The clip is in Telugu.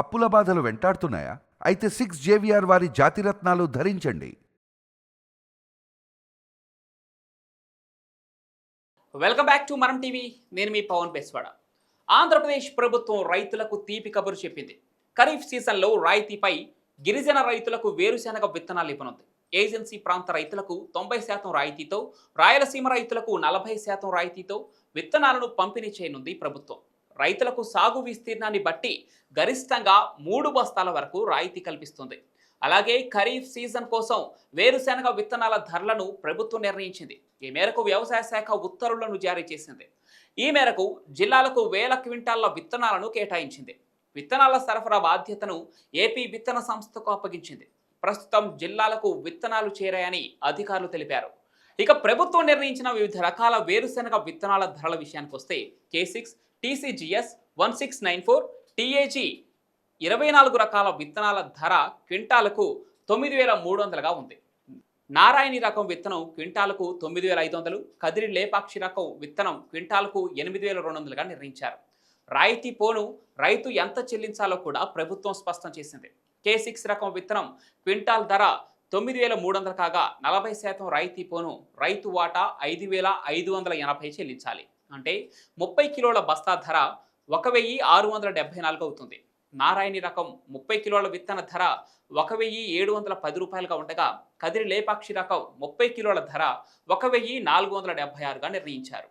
అప్పుల బాధలు వెంటాడుతున్నాయా? అయితే సిక్స్ జేవిఆర్ వారి జాతిరత్నాలు ధరించండి. Welcome back to Manam TV నేను మీ పవన్ బెస్వాడ. ఆంధ్రప్రదేశ్ ప్రభుత్వం రైతులకు తీపి కబురు చెప్పింది. ఖరీఫ్ సీజన్లో రాయితీపై గిరిజన రైతులకు వేరుశెనగ విత్తనాలు ఇవ్వనుంది. ఏజెన్సీ ప్రాంత రైతులకు తొంభై శాతం రాయితీతో రాయలసీమ రైతులకు నలభై శాతం రాయితీతో విత్తనాలను పంపిణీ చేయనుంది ప్రభుత్వం. రైతులకు సాగు విస్తీర్ణాన్ని బట్టి గరిష్టంగా మూడు బస్తాల వరకు రాయితీ కల్పిస్తుంది. అలాగే ఖరీఫ్ సీజన్ కోసం వేరుశెనగ విత్తనాల ధరలను ప్రభుత్వం నిర్ణయించింది. ఈ మేరకు వ్యవసాయ శాఖ ఉత్తర్వులను జారీ చేసింది. ఈ మేరకు జిల్లాలకు వేల క్వింటాళ్ళ విత్తనాలను కేటాయించింది. విత్తనాల సరఫరా బాధ్యతను ఏపీ విత్తన సంస్థకు అప్పగించింది. ప్రస్తుతం జిల్లాలకు విత్తనాలు చేరాయని అధికారులు తెలిపారు. ఇక ప్రభుత్వం నిర్ణయించిన వివిధ రకాల వేరుశెనగ విత్తనాల ధరల విషయానికి వస్తే K six TCGS one six nine four TAG ఇరవై నాలుగు రకాల విత్తనాల ధర క్వింటాలకు తొమ్మిది వేల మూడు వందలుగా ఉంది. నారాయణి రకం విత్తనం క్వింటాలకు తొమ్మిది వేల ఐదు వందలు కదిరి లేపాక్షి రకం విత్తనం క్వింటాలకు ఎనిమిది వేల రెండు వందలుగా నిర్ణయించారు. రాయితీ పోను రైతు ఎంత చెల్లించాలో కూడా ప్రభుత్వం స్పష్టం చేసింది. కే సిక్స్ రకం విత్తనం క్వింటాల్ ధర తొమ్మిది వేల మూడు వందలు కాగా నలభై శాతం రాయితీ పోను రైతు వాటా ఐదు వేల ఐదు వందల ఎనభై చెల్లించాలి. అంటే ముప్పై కిలోల బస్తా ధర ఒక వెయ్యి ఆరు వందల డెబ్బై నాలుగు అవుతుంది. నారాయణి రకం ముప్పై కిలోల విత్తన ధర ఒక వెయ్యి ఏడు వందల పది రూపాయలుగా ఉండగా కదిరి లేపాక్షి రకం ముప్పై కిలోల ధర ఒక వెయ్యి నాలుగు వందల డెబ్బై ఆరుగా నిర్ణయించారు.